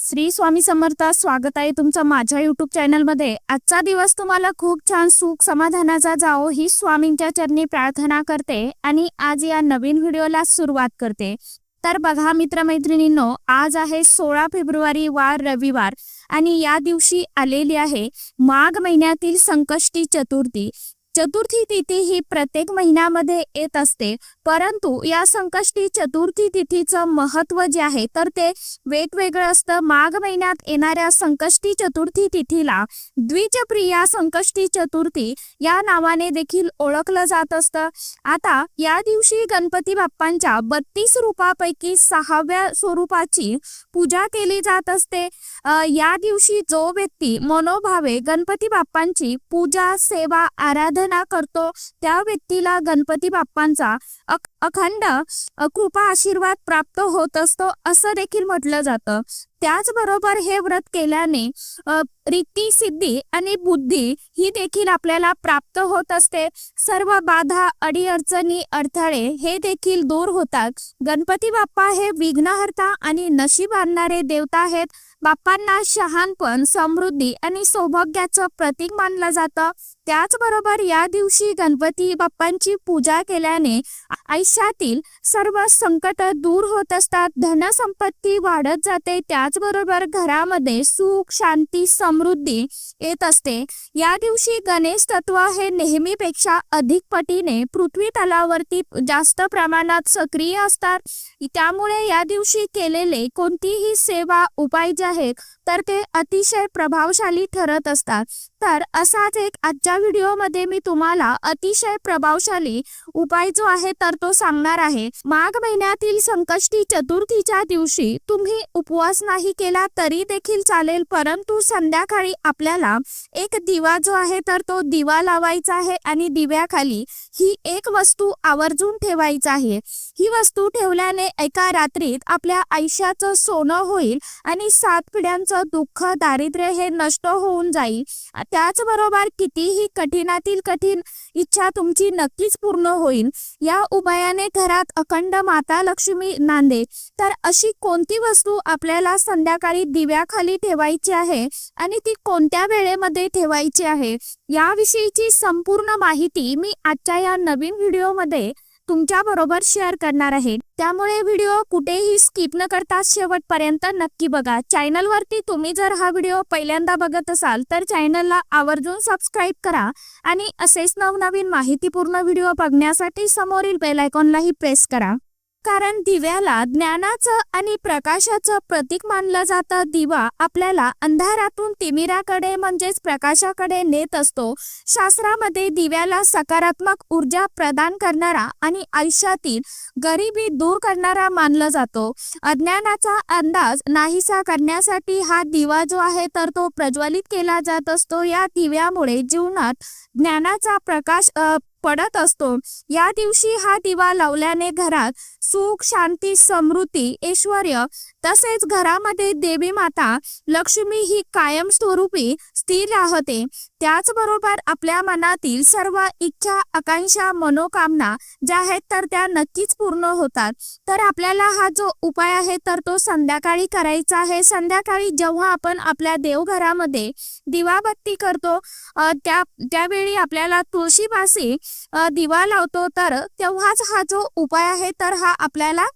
श्री स्वामी समर्थ स्वागत आहे तुमचं माझ्या युट्यूब चॅनलमध्ये आजचा दिवस तुम्हाला खूप छान सुख समाधानाचा जाओ ही स्वामींच्या चरणी प्रार्थना करते आणि आज या नवीन व्हिडिओला सुरुवात करते. तर बघा मित्रमैत्रिणींनो आज आहे सोळा फेब्रुवारी वार रविवार आणि या दिवशी आलेली आहे माघ महिन्यातील संकष्टी चतुर्थी. चतुर्थी तिथी ही प्रत्येक महिन्यामध्ये येत असते. परंतु या संकष्टी चतुर्थी तिथीचं महत्त्व जे आहे तर ते वेगवेगळं असतं. माघ महिन्यात येणाऱ्या संकष्टी चतुर्थी तिथीला द्विजप्रिया संकष्टी चतुर्थी या नावाने देखील ओळखलं जात असतं. आता या दिवशी गणपती बाप्पांच्या बत्तीस रूपापैकी सहाव्या स्वरूपाची पूजा केली जात असते. या दिवशी जो व्यक्ती मनोभावे गणपती बाप्पांची पूजा सेवा आराधना करतो त्या व्यक्तीला गणपती बाप्पांचा अख- अखंड कृपा आशीर्वाद प्राप्त होत असतो असं देखील म्हटलं जातं. त्याचबरोबर हे व्रत केल्याने रिद्धी सिद्धी आणि बुद्धी ही देखील आपल्याला प्राप्त होत असते. सर्व बाधा अडीअडचणी अडथळे हे देखील दूर होतात. गणपती बाप्पा हे विघ्नहर्ता आणि नशीब आणणारे देवता आहेत. बाप्पांना शहाणपण समृद्धी आणि सौभाग्याचं प्रतीक मानलं जातं. त्याचबरोबर या दिवशी गणपती बाप्पांची पूजा केल्याने आयुष्यातील सर्व संकट दूर होत असतात धनसंपत्ती वाढत जाते त्याचबरोबर घरामध्ये सुख शांती समृद्धी येत असते. या दिवशी गणेश तत्व हे नेहमीपेक्षा अधिक पटीने पृथ्वी तलावरती जास्त प्रमाणात सक्रिय असतात. त्यामुळे या दिवशी केलेले कोणतीही सेवा उपाय जे आहेत तर ते अतिशय प्रभावशाली ठरत असतात. तर असाच एक आजच्या व्हिडिओमध्ये मी तुम्हाला अतिशय प्रभावशाली उपाय जो आहे तर तो सांगणार आहे. माघ महिन्यातील संकष्टी चतुर्थीच्या दिवशी तुम्ही उपवास नाही केला तरी देखील चालेल परंतु संध्याकाळी आपल्याला एक दिवा जो आहे तर तो दिवा लावायचा आहे आणि दिव्याखाली ही एक वस्तू आवर्जून ठेवायचा आहे. ही वस्तू ठेवल्याने एका रात्रीत आपल्या आयुष्याचं सोनं होईल आणि सात पिढ्यांचं दुःख दारिद्र्य हे नष्ट होऊन जाईल. त्याचबरोबर कितीही कठीणातील कठीण इच्छा तुमची नक्कीच पूर्ण होईल. या उपायाने घरात अखंड माता लक्ष्मी नांदे. तर अशी कोणती वस्तू आपल्याला संध्याकाळी दिव्याखाली ठेवायची आहे आणि ती कोणत्या वेळेमध्ये ठेवायची आहे? याविषयीची संपूर्ण माहिती मी आजच्या या नवीन व्हिडिओमध्ये तुमच्या बरोबर शेअर करणार आहे. त्यामुळे व्हिडिओ कुठेही स्किप न करता शेवटपर्यंत नक्की बघा. चॅनलवरती तुम्ही जर हा व्हिडिओ पहिल्यांदा बघत असाल तर चॅनलला आवर्जून सबस्क्राईब करा आणि असेच नवनवीन माहितीपूर्ण व्हिडिओ बघण्यासाठी समोरील बेलायकॉनलाही प्रेस करा. कारण दिव्याला ज्ञानाचं आणि प्रकाशाचं प्रतीक मानलं जातं. दिवा आपल्याला अंधारातून तिमिराकडे म्हणजेच प्रकाशाकडे नेत असतो. शास्त्रामध्ये दिव्याला सकारात्मक ऊर्जा प्रदान करणारा आणि आयुष्यातील गरिबी दूर करणारा मानलं जातो. अज्ञानाचा अंदाज नाहीसा करण्यासाठी हा दिवा जो आहे तर तो प्रज्वलित केला जात असतो. या दिव्यामुळे जीवनात ज्ञानाचा प्रकाश पडत असतो. या दिवशी हा दिवा लावल्याने घरात सुख शांती समृद्धी ऐश्वर तसेच घरामध्ये देवी माता लक्ष्मी ही कायम स्वरूपी स्थिर राहते. त्याचबरोबर आपल्या मनातील सर्व इच्छा आकांक्षा मनोकामना ज्या आहेत तर त्या नक्कीच पूर्ण होतात. तर आपल्याला हा जो उपाय आहे तर तो संध्याकाळी करायचा आहे. संध्याकाळी जेव्हा आपण आपल्या देवघरामध्ये दिवाबत्ती करतो त्या त्यावेळी आपल्याला तुळशीपाशी दिवा लावतो तर तेव्हाच हा जो उपाय आहे तर हा आपल्याला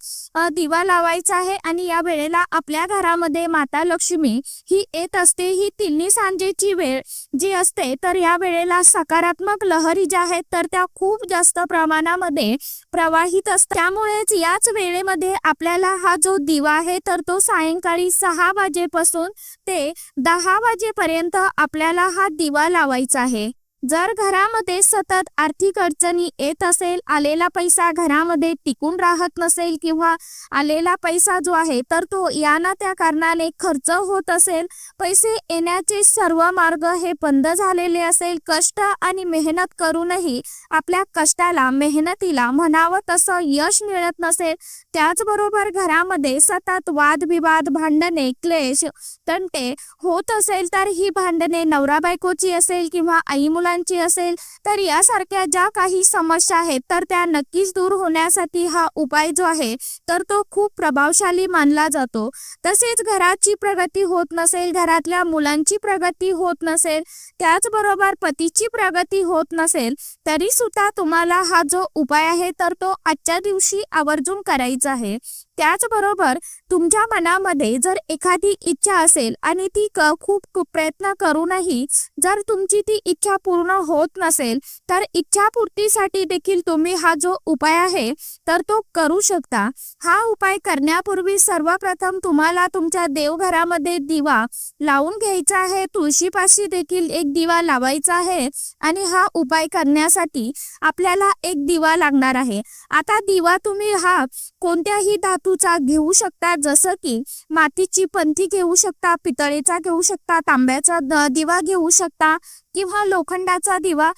दिवा लावायचा आहे आणि या वेळेला आपल्या घरामध्ये माता लक्ष्मी ही येत असते. ही तिन्ही सांजेची वेळ जी असते तर या वेळेला सकारात्मक लहरी ज्या आहेत तर त्या खूप जास्त प्रमाणामध्ये प्रवाहित असतात. त्यामुळेच याच वेळेमध्ये आपल्याला हा जो दिवा आहे तर तो सायंकाळी सहा वाजेपासून ते दहा वाजेपर्यंत आपल्याला हा दिवा लावायचा आहे. जर घरामध्ये सतत आर्थिक अडचणी येत असेल आलेला पैसा घरामध्ये टिकून राहत नसेल किंवा आलेला पैसा जो आहे तर तो या ना त्या कारणाने खर्च होत असेल. पैसे येण्याचे सर्व मार्ग हे बंद झालेले असेल. कष्ट आणि मेहनत करूनही आपल्या कष्टाला मेहनतीला म्हणावं तसं यश मिळत नसेल. त्याचबरोबर घरामध्ये सतत वादविवाद भांडणे क्लेश तंटे होत असेल तर ही भांडणे नवरा बायकोची असेल किंवा आई मुला मुलांची असेल तर यासारख्या ज्या काही समस्या आहेत तर त्या नक्कीच दूर होण्यासाठी हा उपाय जो आहे तर तो खूप प्रभावशाली मानला जातो. तसेच घराची प्रगती होत नसेल घरातल्या मुलांची प्रगती होत नसेल त्याचबरोबर पतीची प्रगती होत नसेल तरी सुद्धा तुम्हाला हा जो उपाय आहे तर तो आजच्या दिवशी आवर्जून करायचा आहे. त्याचबरोबर तुमच्या मनामध्ये जर एखादी इच्छा असेल आणि ती क खूप खूप प्रयत्न करूनही जर तुमची ती इच्छा पूर्ण होत नसेल तर इच्छापूर्तीसाठी देखील तुम्ही हा जो उपाय आहे तर तो करू शकता. हा उपाय करण्यापूर्वी सर्वप्रथम तुम्हाला तुमच्या देवघरामध्ये दिवा लावून घ्यायचा आहे. तुळशीपाशी देखील एक दिवा लावायचा आहे आणि हा उपाय करण्यासाठी आपल्याला एक दिवा लागणार आहे. आता दिवा तुम्ही हा कोणत्याही धातूचा घेऊ शकता. जसं की मातीची पंथी घेऊ शकता पितळेचा घेऊ शकता तांब्याचा दिवा घेऊ शकता किंवा लोखंडाचा दिवा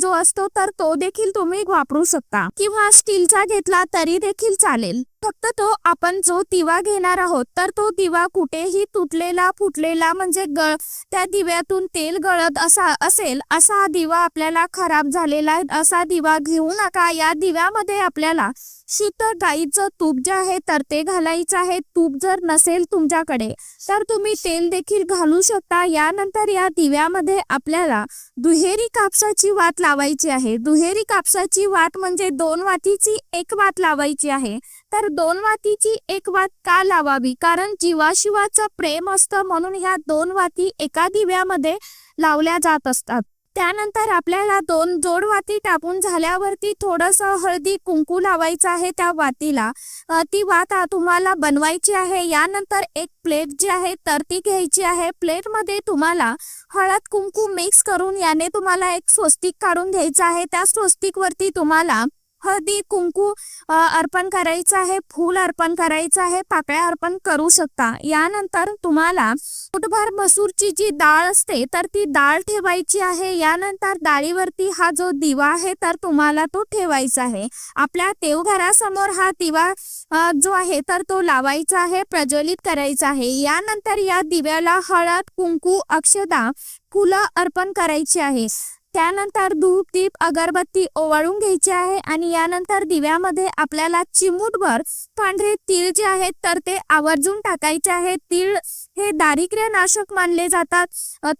जो असतो तर तो देखील तुम्ही वापरू शकता. किंवा स्टीलचा घेतला तरी देखील चालेल. फक्त तो आपण जो दिवा घेणार आहोत तर तो दिवा कुठेही तुटलेला फुटलेला म्हणजे गळ त्या दिव्यातून तेल गळत असा असेल असा दिवा आपल्याला खराब झालेला असा दिवा घेऊ नका. या दिव्यामध्ये आपल्याला शुद्ध गाईचं तूप जे आहे तर ते घालायचं आहे. तूप जर नसेल तुमच्याकडे तर तुम्ही तेल देखील घालू शकता. यानंतर या दिव्यामध्ये आपल्याला दुहेरी कापसाची वात लावायची आहे. दुहेरी कापसाची वात म्हणजे दोन वातीची एक वात लावायची आहे. तर दोन वातीची एक वात का लावावी? कारण जीवाशिवाचं प्रेम असतं म्हणून ह्या दोन वाती एका दिव्यामध्ये लावल्या जात असतात. त्यानंतर आपल्याला दोन जोड वाती टाकून झाल्यावरती थोडस हळदी कुंकू लावायचं आहे त्या वातीला. ती वात तुम्हाला बनवायची आहे. यानंतर एक प्लेट जी आहे तर ती घ्यायची आहे. प्लेटमध्ये तुम्हाला हळद कुंकू मिक्स करून याने तुम्हाला एक स्वस्तिक काढून घ्यायचं आहे. त्या स्वस्तिक वरती तुम्हाला हळदी कुंकू अर्पण करायचं आहे फूल अर्पण करायचं आहे पाकळ्या अर्पण करू शकता. यानंतर तुम्हाला पोटभर मसूरची जी डाळ असते तर ती डाळ ठेवायची आहे. यानंतर डाळीवरती हा जो दिवा आहे तर तुम्हाला तो ठेवायचा आहे. आपल्या देवघरासमोर हा दिवा जो आहे तर तो लावायचा आहे प्रज्वलित करायचा आहे. यानंतर या दिव्याला हळद कुंकू अक्षदा फुलं अर्पण करायची आहे. त्यानंतर धूप दीप अगरबत्ती ओवाळून घ्यायची आहे आणि यानंतर दिव्यामध्ये आपल्याला चिमूटभर पांढरे तीळ जे आहेत तर ते आवर्जून टाकायचे आहेत तीळ हे दारिद्र्य नाशक मानले जातात.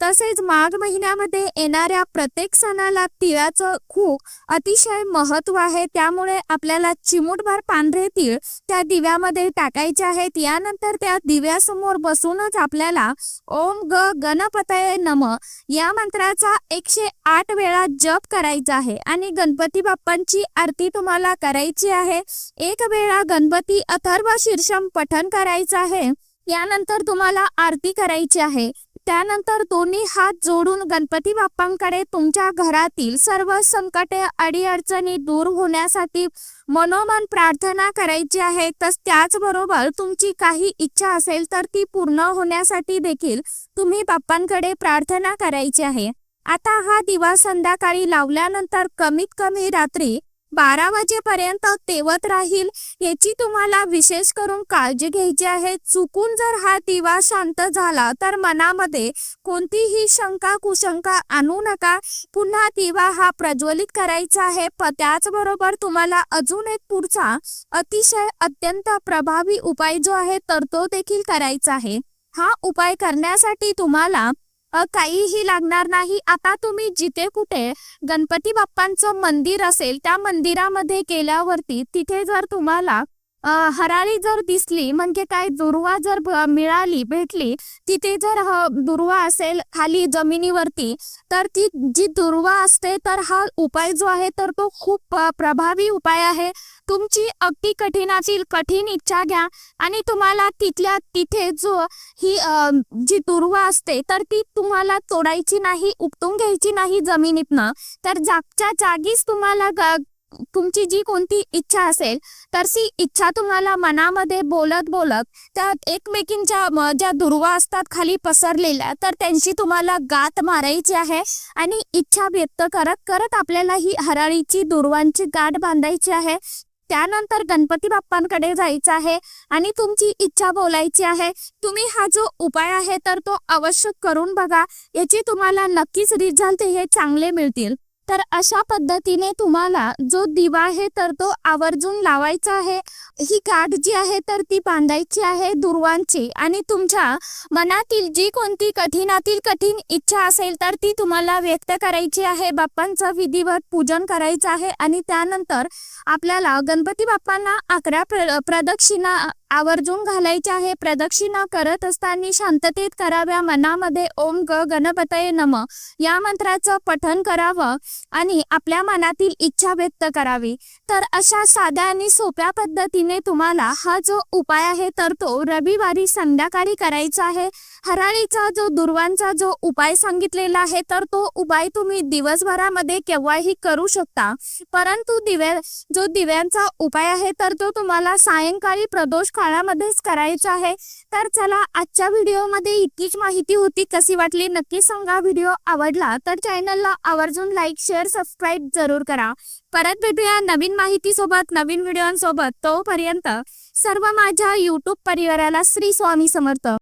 तसेच माघ महिन्यामध्ये येणाऱ्या प्रत्येक सणाला तिळाचं खूप अतिशय महत्त्व आहे. त्यामुळे आपल्याला चिमूटभर पांढरे तीळ त्या दिव्यामध्ये टाकायचे आहेत. यानंतर त्या दिव्यासमोर बसूनच आपल्याला ओम ग गणपतये नम या मंत्राचा एकशे आठ वेळा जप करायचा आहे आणि गणपती बाप्पांची आरती तुम्हाला करायची आहे. एक वेळा गणपती अथर्व शीर्षम पठण करायचं आहे. यानंतर तुम्हाला आरती करायची आहे. त्यानंतर दोन्ही हात जोडून गणपती बाप्पांकडे तुमच्या घरातील सर्व संकटे अडीअडचणी दूर होण्यासाठी मनोमन प्रार्थना करायची आहे. तर त्याचबरोबर तुमची काही इच्छा असेल तर ती पूर्ण होण्यासाठी देखील तुम्ही बाप्पांकडे प्रार्थना करायची आहे. आता हा दिवा संध्याकाळी लावल्यानंतर कमीत कमी रात्री बारा वाजेपर्यंत तेवत राहील याची तुम्हाला विशेष करून काळजी घ्यायची आहे. चुकून जर हा दिवा शांत झाला तर मनामध्ये कोणतीही शंका कुशंका आणू नका. पुन्हा दिवा हा प्रज्वलित करायचा आहे. त्याचबरोबर तुम्हाला अजून एक पुढचा अतिशय अत्यंत प्रभावी उपाय जो आहे तर तो देखील करायचा आहे. हा उपाय करण्यासाठी तुम्हाला काहीही लागणार नाही. आता तुम्ही जिथे कुठे गणपती बाप्पांचं मंदिर असेल त्या मंदिरामध्ये गेल्यावरती तिथे जर तुम्हाला हराळी जर दिसली म्हणजे काय दुर्वा जर मिळाली भेटली तिथे जर दुर्वा असेल खाली जमिनीवरती तर ती जी दुर्वा असते तर हा उपाय जो आहे तर तो खूप प्रभावी उपाय आहे. तुमची अगदी कठीणातील कठीण इच्छा घ्या. आणि तुम्हाला तिथल्या तिथे जो ही जी दुर्वा असते तर ती तुम्हाला तोडायची नाही उपटून घ्यायची नाही जमिनीतनं. तर जागच्या जागीच तुम्हाला तुमची जी कोणती इच्छा असेल तर ती इच्छा तुम्हाला मनामध्ये बोलत बोलत त्या एकमेकींच्या ज्या दुर्वा असतात खाली पसरलेल्या तर त्यांची तुम्हाला गाठ मारायची आहे आणि इच्छा व्यक्त करत करत आपल्याला ही हराळीची दुर्वांची गाठ बांधायची आहे. त्यानंतर गणपती बाप्पांकडे जायचं आहे आणि तुमची इच्छा बोलायची आहे. तुम्ही हा जो उपाय आहे तर तो अवश्य करून बघा. याची तुम्हाला नक्कीच रिझल्ट हे चांगले मिळतील. तर अशा पद्धतीने तुम्हाला जो दिवा आहे तर तो आवर्जून लावायचा आहे. ही गाठ जी आहे तर ती बांधायची आहे दुर्वांची आणि तुमच्या मनातील जी कोणती कठीणातील कठीण इच्छा असेल तर ती तुम्हाला व्यक्त करायची आहे. बाप्पांचं विधिवत पूजन करायचं आहे आणि त्यानंतर आपल्याला गणपती बाप्पांना अकरा प्र प्रदक्षिणा आवर्जून घालायचे आहे. प्रदक्षिणा करत असताना शांततेत कराव्या मनामध्ये ओम ग गणपतये नम. या मंत्राचं पठन करावं आणि आपल्या मनातील इच्छा व्यक्त करावी. तर अशा साध्या आणि सोप्या पद्धतीने तुम्हाला हा जो उपाय आहे तर तो रविवारी संध्याकाळी करायचा आहे. हराळीचा जो दुर्वांचा जो उपाय सांगितलेला आहे तर तो उपाय तुम्ही दिवसभरामध्ये केव्हाही करू शकता. परंतु दिव्या जो दिव्यांचा उपाय आहे तर तो तुम्हाला सायंकाळी प्रदोष काळामध्येच करायचा आहे. तर चला आजच्या व्हिडिओमध्ये इतकीच माहिती होती. कशी वाटली नक्की सांगा. व्हिडिओ आवडला तर चॅनलला आवर्जून लाईक शेअर सबस्क्राईब जरूर करा. परत भेटूया नवीन माहिती सोबत नवीन व्हिडिओसोबत. तोपर्यंत सर्व माझ्या युट्यूब परिवाराला श्री स्वामी समर्थ.